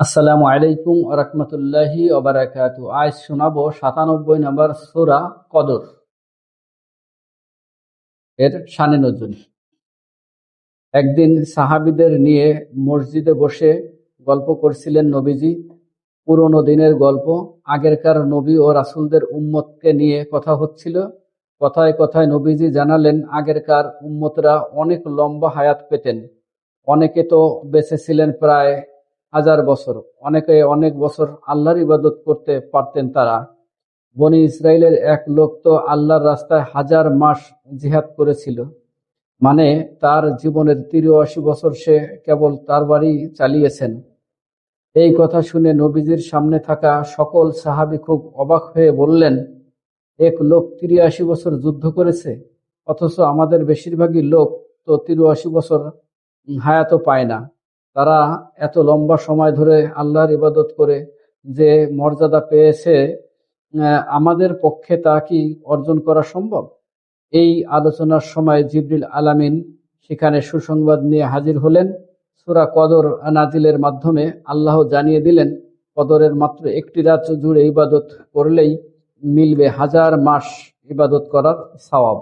আসসালামু আলাইকুম রহমতুল্লাহি আজ শোনাবো সাতানব্বই নম্বর সোরা কদর। এর সানে নজুল। একদিন সাহাবিদের নিয়ে মসজিদে বসে গল্প করছিলেন নবীজি। পুরনো দিনের গল্প, আগেরকার নবী ও রাসুলদের উম্মতকে নিয়ে কথা হচ্ছিল। কথায় কথায় নবীজি জানালেন, আগেরকার উম্মতরা অনেক লম্বা হায়াত পেতেন। অনেকে তো বেঁচে ছিলেন প্রায় হাজার বছর। অনেকে অনেক বছর আল্লাহর ইবাদত করতে পারতেন তারা। বনি ইসরায়েলের এক লোক তো আল্লাহর রাস্তায় হাজার মাস জিহাদ করেছিল। মানে তার জীবনের তিরাশি বছর সে কেবল তার বাড়ি চালিয়েছেন। এই কথা শুনে নবীজির সামনে থাকা সকল সাহাবি খুব অবাক হয়ে বললেন, এক লোক তিরাশি বছর যুদ্ধ করেছে, অথচ আমাদের বেশিরভাগই লোক তো তিরাশি বছর হায়াতও পায় না। তারা এত লম্বা সময় ধরে আল্লাহর ইবাদত করে যে মর্যাদা পেয়েছে আমাদের পক্ষে তা কি অর্জন করা সম্ভব? এই আলোচনার সময় জিবরিল আলামিন সেখানে সুসংবাদ নিয়ে হাজির হলেন। সুরা কদর নাজিলের মাধ্যমে আল্লাহ জানিয়ে দিলেন, কদরের মাত্র একটি রাত জুড়ে ইবাদত করলেই মিলবে হাজার মাস ইবাদত করার সওয়াব।